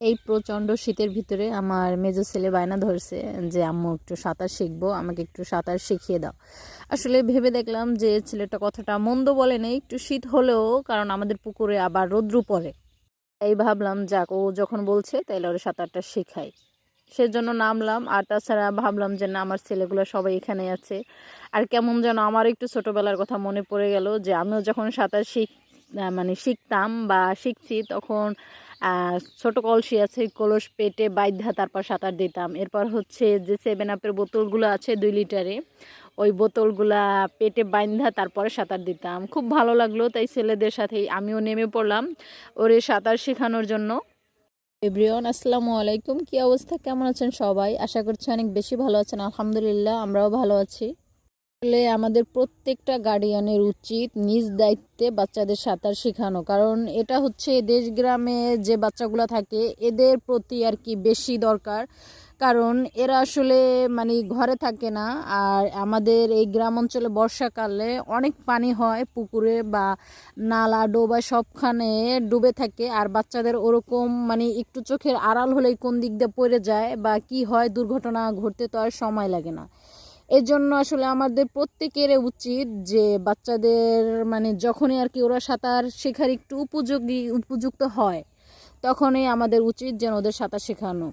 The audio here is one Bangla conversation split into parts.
এই প্রচণ্ড শীতের ভিতরে আমার মেজো ছেলে বায়না ধরছে যে, আম্মু, একটু সাঁতার শিখব, আমাকে একটু সাঁতার শিখিয়ে দাও। আসলে ভেবে দেখলাম যে, ছেলেটা কথাটা মন্দ বলে নেই, একটু শীত হলেও, কারণ আমাদের পুকুরে আবার রৌদ্র পড়ে। এই ভাবলাম, যাক, ও যখন বলছে, তাইলে ওর সাঁতারটা শেখাই। সেজন্য নামলাম, আর তাছাড়া ভাবলাম যে, না, আমার ছেলেগুলো সবাই এখানে আছে। আর কেমন যেন আমার একটু ছোটোবেলার কথা মনে পড়ে গেল যে, আমিও যখন সাঁতার শিখ মানে শিখতাম বা শিখছি, তখন ছোট কলসি আছে, কলস পেটে বাইধ্যা তারপর সাঁতার দিতাম। এরপর হচ্ছে যে সেভেন আপের বোতলগুলো আছে দুই লিটারে ওই বোতলগুলা পেটে বাইন্ধা তারপরে সাঁতার দিতাম। খুব ভালো লাগল তাই ছেলেদের সাথেই আমিও নেমে পড়লাম ওরে সাঁতার শেখানোর জন্য। এভরিওয়ান, আসসালামু আলাইকুম। কি অবস্থা? কেমন আছেন সবাই? আশা করছি অনেক বেশি ভালো আছেন। আলহামদুলিল্লাহ, আমরাও ভালো আছি। আসলে আমাদের প্রত্যেকটা গার্ডিয়ানের উচিত নিজ দায়িত্বে বাচ্চাদের সাঁতার শেখানো। কারণ এটা হচ্ছে দেশ গ্রামে যে বাচ্চাগুলো থাকে, এদের প্রতি আর কি বেশি দরকার। কারণ এরা আসলে মানে ঘরে থাকে না, আর আমাদের এই গ্রাম অঞ্চলে বর্ষাকালে অনেক পানি হয় পুকুরে বা নালা, ডোবা সবখানে ডুবে থাকে, আর বাচ্চাদের ওরকম মানে একটু চোখের আড়াল হলেই কোন দিক দিয়ে পড়ে যায় বা কি হয় দুর্ঘটনা ঘটতে তো আর সময় লাগে না। এর জন্য আসলে আমাদের প্রত্যেকের উচিত যে বাচ্চাদের মানে যখনই আর কি ওরা সাঁতার শেখার একটু উপযোগী, উপযুক্ত হয়, তখনই আমাদের উচিত যেন ওদের সাঁতার শেখানো।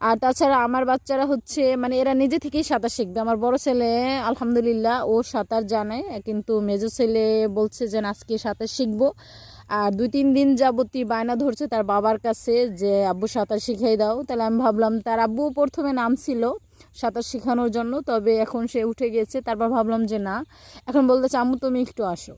আর তাছাড়া আমার বাচ্চারা হচ্ছে মানে এরা নিজে থেকেই সাঁতার শিখবে। আমার বড় ছেলে, আলহামদুলিল্লাহ, ও সাঁতার জানে, কিন্তু মেজো ছেলে বলছে যে আজকে সাঁতার শিখব। আর দুই, তিন দিন যাবতী বায়না ধরছে তার বাবার কাছে যে, আব্বু, সাঁতার শিখাই দাও। তাহলে আমি ভাবলাম তার আব্বু প্রথমে নাম ছিল সাঁতার শেখানোর জন্য, তবে এখন সে উঠে গেছে, তারপর ভাবলাম যে না। এখন বলতে চামু তুমি একটু আসো।